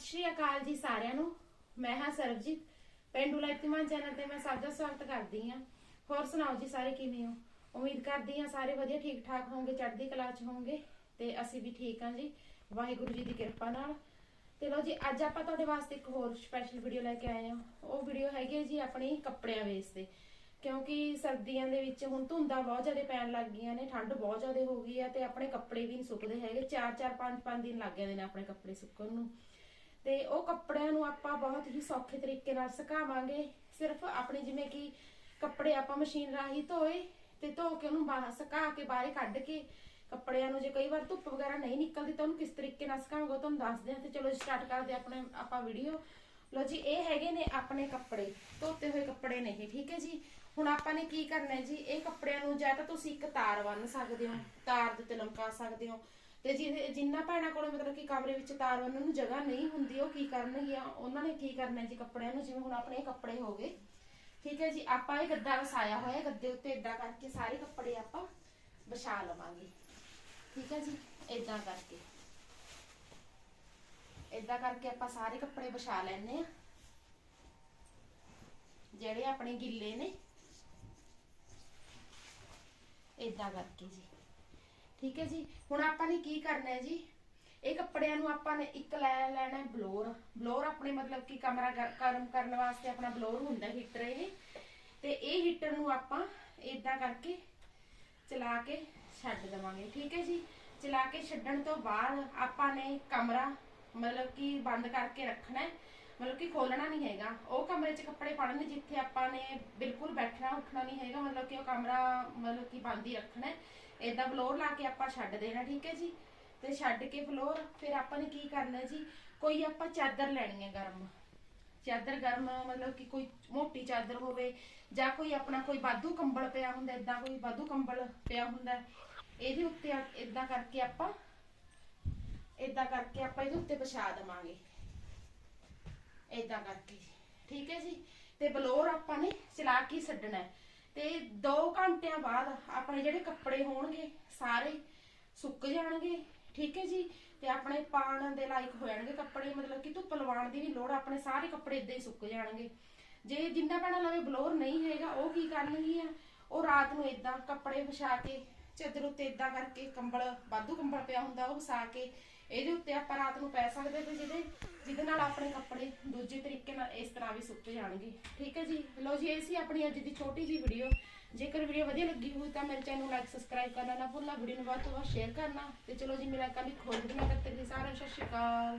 ਸਤਿ ਸ਼੍ਰੀ ਅਕਾਲ ਜੀ ਸਾਰਿਆਂ ਨੂੰ। ਮੈਂ ਹਾਂ ਸਰਬਜੀਤ, ਪਿੰਡੂ ਲਾਈਤੀਮਾਨ ਚੈਨਲ ਤੇ ਮੈਂ ਸਭ ਦਾ ਸਵਾਗਤ ਕਰਦੀ ਹਾਂ। ਹੋਰ ਸੁਣਾਓ ਜੀ ਸਾਰੇ ਕਿਵੇਂ ਹੋ? ਉਮੀਦ ਕਰਦੀ ਹਾਂ ਸਾਰੇ ਵਧੀਆ ਠੀਕ ਠਾਕ ਹੋਵੋਗੇ ਚੜ੍ਹਦੀ ਕਲਾ 'ਚ ਹੋਵੋਗੇ ਤੇ ਅਸੀਂ ਵੀ ਠੀਕ ਹਾਂ ਜੀ, ਵਾਹਿਗੁਰੂ ਜੀ ਦੀ ਕਿਰਪਾ ਨਾਲ। ਤੇ ਲੋ ਜੀ, ਅੱਜ ਆਪਾਂ ਤੁਹਾਡੇ ਵਾਸਤੇ ਇੱਕ ਹੋਰ ਸਪੈਸ਼ਲ ਵੀਡੀਓ ਲੈ ਕੇ ਆਏ ਹਾਂ। ਉਹ ਵੀਡੀਓ ਹੈਗੀ ਹੈ ਜੀ ਆਪਣੀ ਕੱਪੜਿਆਂ ਵੇਸ ਕਿਉਂਕਿ ਸਰਦੀਆਂ ਦੇ ਵਿੱਚ ਹੁਣ ਧੁੰਦਾਂ ਬਹੁਤ ਜ਼ਿਆਦਾ ਪੈਣ ਲੱਗ ਗਈਆਂ ਨੇ, ਠੰਡ ਬਹੁਤ ਜ਼ਿਆਦਾ ਹੋ ਗਈ ਆ ਤੇ ਆਪਣੇ ਕੱਪੜੇ ਵੀ ਨਹੀਂ ਸੁੱਕਦੇ ਹੈਗੇ। 4-4 5-5 ਦਿਨ ਲੱਗ ਜਾਂਦੇ ਨੇ ਆਪਣੇ ਕੱਪੜੇ ਸੁੱਕਣ ਨੂੰ। ਤੇ ਉਹ ਕੱਪੜਿਆਂ ਨੂੰ ਆਪਾਂ ਬਹੁਤ ਹੀ ਸੌਖੇ ਤਰੀਕੇ ਨਾਲ ਸੁਕਾਵਾਂਗੇ। ਸਿਰਫ ਆਪਣੇ ਜਿਵੇਂ ਕਿ ਕੱਪੜੇ ਆਪਾਂ ਮਸ਼ੀਨ ਰਾਹੀਂ ਧੋਏ ਤੇ ਧੋ ਕੇ ਉਹਨੂੰ ਬਾਹਰ ਸੁਕਾ ਕੇ ਬਾਹਰ ਕੱਢ ਕੇ ਕੱਪੜਿਆਂ ਨੂੰ ਜੇ ਕਈ ਵਾਰ ਧੁੱਪ ਵਗੈਰਾ ਨਹੀਂ ਨਿਕਲਦੀ ਤਾਂ ਉਹਨੂੰ ਕਿਸ ਤਰੀਕੇ ਨਾਲ ਸੁਕਾਵਾਂਗੇ ਉਹ ਤੁਹਾਨੂੰ ਦੱਸਦੇ ਹਾਂ ਤੇ ਚਲੋ ਸਟਾਰਟ ਕਰਦੇ ਆਪਣੇ ਆਪਾਂ ਵੀਡੀਓ ਲੋ ਜੀ, ਇਹ ਹੈਗੇ ਨੇ ਆਪਣੇ ਕੱਪੜੇ, ਧੋਤੇ ਹੋਏ ਕੱਪੜੇ ਨੇ ਇਹ, ਠੀਕ ਹੈ ਜੀ? ਹੁਣ ਆਪਾਂ ਨੇ ਕੀ ਕਰਨਾ ਹੈ ਜੀ? ਇਹ ਕੱਪੜਿਆਂ ਨੂੰ ਜਾਂ ਤਾਂ ਤੁਸੀਂ ਇੱਕ ਤਾਰ ਬੰਨ ਸਕਦੇ ਹੋ, ਤਾਰ ਦੇ ਉੱਤੇ ਲਮਕਾ ਸਕਦੇ ਹੋ ਤੇ ਜਿਹਦੇ ਜਿਨ੍ਹਾਂ ਭੈਣਾਂ ਕੋਲ ਮਤਲਬ ਕਿ ਕਮਰੇ ਵਿੱਚ ਤਾਰ ਬੰਨਣ ਨੂੰ ਜਗ੍ਹਾ ਨਹੀਂ ਹੁੰਦੀ ਉਹ ਕੀ ਕਰਨਗੀਆਂ ਉਹਨਾਂ ਨੇ ਕੀ ਕਰਨਾ ਜੀ ਕੱਪੜਿਆਂ ਨੂੰ ਜਿਵੇਂ ਹੁਣ ਆਪਣੇ ਇਹ ਕੱਪੜੇ ਹੋ ਗਏ। ਠੀਕ ਹੈ ਜੀ ਆਪਾਂ ਇਹ ਗੱਦਾ ਵਸਾਇਆ ਹੋਇਆ ਹੈ, ਗੱਦੇ ਉੱਤੇ ਇਦਾਂ ਕਰਕੇ ਸਾਰੇ ਕੱਪੜੇ ਆਪਾਂ ਵਿਛਾ ਲਵਾਂਗੇ। ਠੀਕ ਹੈ ਜੀ ਇਦਾਂ ਕਰਕੇ। ਇਦਾਂ ਕਰਕੇ ਆਪਾਂ ਸਾਰੇ ਕੱਪੜੇ ਵਿਛਾ ਲੈਣੇ ਆ ਜਿਹੜੇ ਆਪਣੇ ਗਿੱਲੇ ਨੇ। ਇਦਾਂ ਕਰਕੇ ਜੀ। ਠੀਕ ਹੈ ਜੀ? ਹੁਣ ਆਪਾਂ ਨੇ ਕੀ ਕਰਨਾ ਹੈ ਜੀ? ਇਹ ਕੱਪੜਿਆਂ ਨੂੰ ਆਪਾਂ ਨੇ ਇੱਕ ਲੈ ਲੈਣਾ ਹੈ ਬਲੋਰ। ਬਲੋਰ ਆਪਣੇ ਮਤਲਬ ਕਿ ਕਮਰਾ ਗਰਮ ਕਰਨ ਵਾਸਤੇ ਆਪਣਾ ਬਲੋਰ ਹੁੰਦਾ ਹੀਟਰ ਇਹ। ਤੇ ਇਹ ਹੀਟਰ ਨੂੰ ਆਪਾਂ ਇਦਾਂ ਕਰਕੇ ਚਲਾ ਕੇ ਛੱਡ ਦੇਵਾਂਗੇ। ਠੀਕ ਹੈ ਜੀ? ਚਲਾ ਕੇ ਛੱਡਣ ਤੋਂ ਬਾਅਦ ਆਪਾਂ ਨੇ ਕਮਰਾ ਮਤਲਬ ਕਿ ਬੰਦ ਕਰਕੇ ਰੱਖਣਾ ਹੈ। ਮਤਲਬ ਕਿ ਖੋਲਣਾ ਨਹੀਂ ਹੈਗਾ। ਉਹ ਕਮਰੇ 'ਚ ਕੱਪੜੇ ਪਾਉਣੇ ਨੇ ਜਿੱਥੇ ਆਪਾਂ ਨੇ ਬਿਲਕੁਲ ਬੈਠਣਾ, ਉੱਠਣਾ ਨਹੀਂ ਹੈਗਾ। ਮਤਲਬ ਕਿ ਉਹ ਕਮਰਾ ਮਤਲਬ ਕਿ ਬੰਦ ਹੀ ਰੱਖਣਾ ਹੈ। ਏਦਾਂ ਫਲੋਰ ਲਾ ਕੇ ਆਪਾਂ ਛੱਡ ਦੇਣਾ, ਠੀਕ ਹੈ ਜੀ? ਤੇ ਛੱਡ ਕੇ ਫਲੋਰ ਫਿਰ ਆਪਾਂ ਨੇ ਕੀ ਕਰਨਾ ਜੀ? ਕੋਈ ਆਪਾਂ ਚਾਦਰ ਲੈਣੀ ਹੈ ਗਰਮ। ਚਾਦਰ ਗਰਮ, ਮਤਲਬ ਕਿ ਕੋਈ ਮੋਟੀ ਚਾਦਰ ਹੋਵੇ ਜਾਂ ਕੋਈ ਆਪਣਾ ਕੋਈ ਬਾਧੂ ਕੰਬਲ ਪਿਆ ਹੁੰਦਾ ਇਦਾਂ ਕੋਈ ਬਾਧੂ ਕੰਬਲ ਪਿਆ ਹੁੰਦਾ ਇਹਦੇ ਉੱਤੇ ਇਦਾਂ ਕਰਕੇ ਆਪਾਂ ਇਦਾਂ ਕਰਕੇ ਆਪਾਂ ਇਹਦੇ ਉੱਤੇ ਵਿਛਾ ਦੇਵਾਂਗੇ। ਇਦਾਂ ਕਰਕੇ। ਠੀਕ ਹੈ ਜੀ? ਤੇ ਬਲੋਰ ਆਪਾਂ ਨੇ ਚਲਾ ਕੇ ਛੱਡਣਾ ਤੇ 2 ਘੰਟਿਆਂ ਬਾਅਦ ਆਪਣੇ ਜਿਹੜੇ ਕੱਪੜੇ ਹੋਣਗੇ, ਸਾਰੇ ਸੁੱਕ ਜਾਣਗੇ। ਠੀਕ ਹੈ ਜੀ? ਤੇ ਆਪਣੇ ਪਾਣ ਦੇ ਲਾਇਕ ਹੋ ਜਾਣਗੇ ਕੱਪੜੇ। ਮਤਲਬ ਕਿ ਧੁੱਪ ਲਵਾਉਣ ਦੀ ਵੀ ਲੋੜ ਆਪਣੇ ਸਾਰੇ ਕੱਪੜੇ ਇਦਾਂ ਹੀ ਸੁੱਕ ਜਾਣਗੇ। ਜੇ ਜਿੰਨਾ ਪੈਣਾ ਲਵੇ ਬਲੋਰ ਨਹੀਂ ਹੈਗਾ, ਉਹ ਕੀ ਕਰਨਗੀਆਂ ਉਹ ਰਾਤ ਨੂੰ ਇਦਾਂ ਕੱਪੜੇ ਵਿਛਾ ਕੇ, ਚਾਦਰ ਉੱਤੇ ਇਦਾਂ ਕਰਕੇ ਕੰਬਲ, ਵਾਧੂ ਕੰਬਲ ਪਿਆ ਹੁੰਦਾ, ਉਹ ਵਿਛਾ ਕੇ ਇਹਦੇ ਉੱਤੇ ਆਪਾਂ ਰਾਤ ਨੂੰ ਪੈ ਸਕਦੇ ਤੇ ਜਿਹਦੇ ਜਿਹਦੇ ਨਾਲ ਆਪਣੇ ਕੱਪੜੇ ਦੂਜੇ ਤਰੀਕੇ ਨਾਲ ਇਸ ਤਰ੍ਹਾਂ ਵੀ ਸੁੱਕ ਜਾਣਗੇ। ਠੀਕ ਹੈ ਜੀ? ਲਓ ਜੀ, ਇਹ ਸੀ ਆਪਣੀ ਅੱਜ ਦੀ ਛੋਟੀ ਜੀ ਵੀਡੀਓ ਜੇਕਰ ਵੀਡੀਓ ਵਧੀਆ ਲੱਗੀ ਹੋਈ ਤਾਂ ਮੇਰੇ ਚੈਨਲ ਨੂੰ ਲਾਈਕ ਸਬਸਕ੍ਰਾਈਬ ਕਰਨਾ ਨਾ ਭੁੱਲਣਾ ਵੀਡੀਓ ਨੂੰ ਵੱਧ ਤੋਂ ਵੱਧ ਸ਼ੇਅਰ ਕਰਨਾ ਤੇ ਚਲੋ ਜੀ ਮੇਰਾ ਕੱਲ ਇੱਕ ਹੋਰ ਵੀਡੀਓ ਤੱਕ ਲਈ ਸਾਰਿਆਂ ਨੂੰ ਸਤਿ ਸ਼੍ਰੀ ਅਕਾਲ।